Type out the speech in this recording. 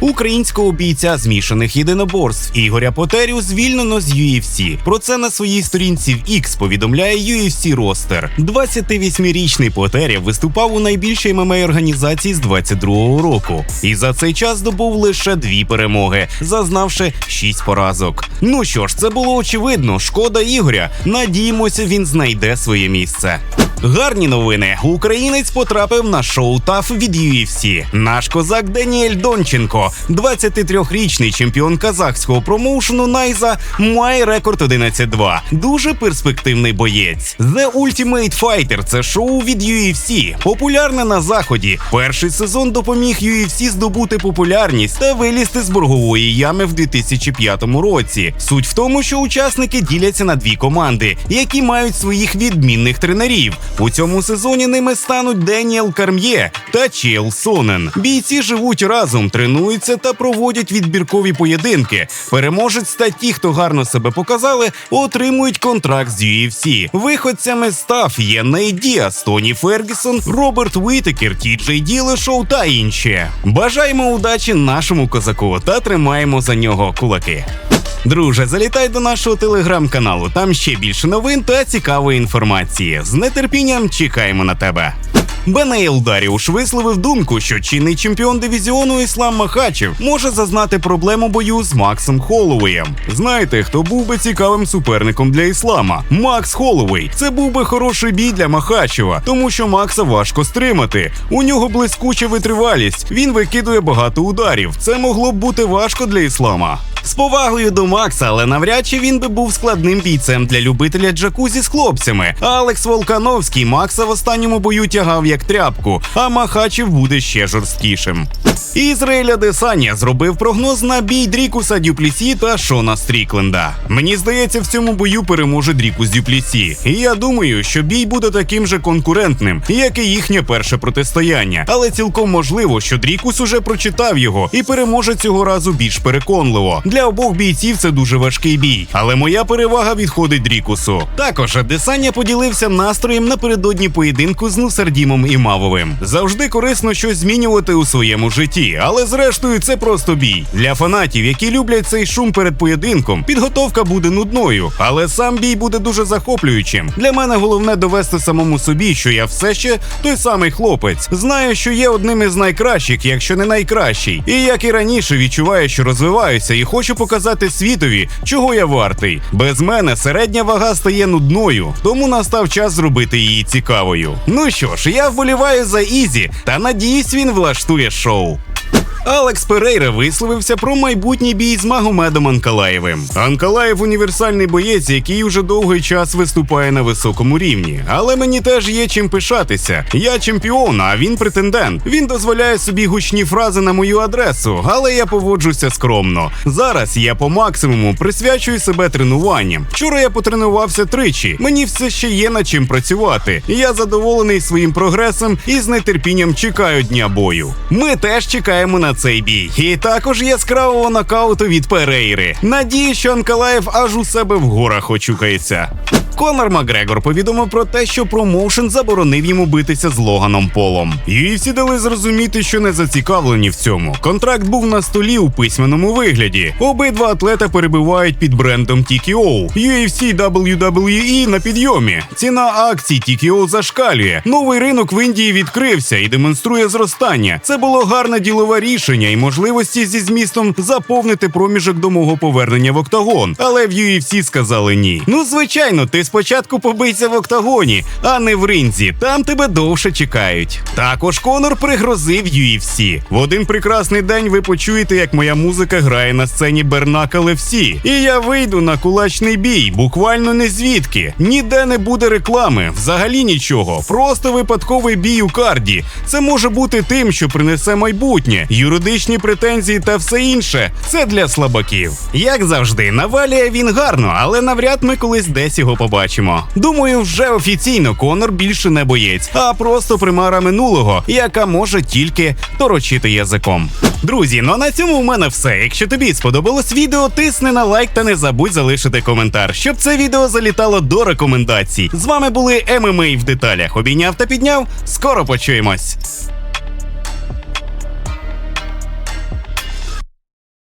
Українського бійця змішаних єдиноборств Ігоря Потерю звільнено з UFC. Про це на своїй сторінці в X повідомляє UFC Ростер. 28-річний Потеря виступав у найбільшій ММА організації з 22-го року, і за цей час здобув лише дві перемоги, зазнавши 6 поразок. Ну що ж, це було очевидно. Шкода Ігоря. Надіємося, він знайде своє місце. Гарні новини. Українець потрапив на шоу ТАФ від UFC. Наш козак Даніель Донченко, 23-річний чемпіон казахського промоушену Найза, має рекорд 11-2. Дуже перспективний боєць. The Ultimate Fighter – це шоу від UFC, популярне на заході. Перший сезон допоміг UFC здобути популярність та вилізти з боргової ями в 2005 році. Суть в тому, що учасники діляться на дві команди, які мають своїх відмінних тренерів. У цьому сезоні ними стануть Деніел Карм'є та Чел Сонен. Бійці живуть разом, тренуються та проводять відбіркові поєдинки. Переможець та ті, хто гарно себе показали, отримують контракт з UFC. Виходцями став є Ней Діас, Тоні Фергюсон, Роберт Вітекер, Ті Джей Ділешоу та інші. Бажаємо удачі нашому козаку та тримаємо за нього кулаки. Друже, залітай до нашого телеграм-каналу. Там ще більше новин та цікавої інформації. З нетерпінням чекаємо на тебе. Бенейл Даріуш висловив думку, що чинний чемпіон дивізіону Іслам Махачев може зазнати проблему бою з Максом Холлоуєм. Знаєте, хто був би цікавим суперником для іслама? Макс Холлоуей. Це був би хороший бій для Махачева, тому що Макса важко стримати. У нього блискуча витривалість. Він викидує багато ударів. Це могло б бути важко для іслама. З повагою до Макса, але навряд чи він би був складним бійцем для любителя джакузі з хлопцями. Алекс Волкановський Макса в останньому бою тягав як тряпку, а Махачев буде ще жорсткішим. Ізраїля Десаня зробив прогноз на бій Дрікуса Дюплісі та Шона Стрікленда. Мені здається, в цьому бою переможе Дрікус Дюплісі. І я думаю, що бій буде таким же конкурентним, як і їхнє перше протистояння. Але цілком можливо, що Дрікус уже прочитав його і переможе цього разу більш переконливо. Для обох бійців це дуже важкий бій, але моя перевага відходить Дрікусу. Також Адесання поділився настроєм напередодні поєдинку з Нусардімом і Мавовим. Завжди корисно щось змінювати у своєму житті, але зрештою це просто бій. Для фанатів, які люблять цей шум перед поєдинком, підготовка буде нудною, але сам бій буде дуже захоплюючим. Для мене головне довести самому собі, що я все ще той самий хлопець. Знаю, що є одним із найкращих, якщо не найкращий. І як і раніше відчуваю, що розвиваюся і хочу показати світові, чого я вартий. Без мене середня вага стає нудною, тому настав час зробити її цікавою. Ну що ж, я вболіваю за Ізі та надіюсь, він влаштує шоу. Алекс Перейра висловився про майбутній бій з Магомедом Анкалаєвим. Анкалаєв універсальний боєць, який уже довгий час виступає на високому рівні. Але мені теж є чим пишатися. Я чемпіон, а він претендент. Він дозволяє собі гучні фрази на мою адресу, але я поводжуся скромно. Зараз я по максимуму присвячую себе тренуванням. Вчора я потренувався тричі. Мені все ще є над чим працювати. Я задоволений своїм прогресом і з нетерпінням чекаю дня бою. Ми теж чекаємо на цей бій. І також яскравого нокауту від Перейри. Надію, що Анкалаєв аж у себе в горах очукається. Конор Макгрегор повідомив про те, що промоушен заборонив йому битися з Логаном Полом. UFC дали зрозуміти, що не зацікавлені в цьому. Контракт був на столі у письменному вигляді. Обидва атлета перебувають під брендом TKO. UFC WWE на підйомі. Ціна акцій TKO зашкалює. Новий ринок в Індії відкрився і демонструє зростання. Це було гарне ділове рішення і можливості зі змістом заповнити проміжок до мого повернення в октагон. Але в UFC сказали ні. Ну звичайно, ти спочатку побийся в октагоні, а не в ринзі. Там тебе довше чекають. Також Конор пригрозив UFC. В один прекрасний день ви почуєте, як моя музика грає на сцені Бернакл FC. І я вийду на кулачний бій, буквально не звідки. Ніде не буде реклами, взагалі нічого. Просто випадковий бій у карді. Це може бути тим, що принесе майбутнє, юридичні претензії та все інше. Це для слабаків. Як завжди, навалює він гарно, але навряд ми колись десь його побачимо. Побачимо. Думаю, вже офіційно Конор більше не боєць, а просто примара минулого, яка може тільки торочити язиком. Друзі, ну а на цьому у мене все. Якщо тобі сподобалось відео, тисни на лайк та не забудь залишити коментар, щоб це відео залітало до рекомендацій. З вами були ММА в деталях. Обійняв та підняв. Скоро почуємось.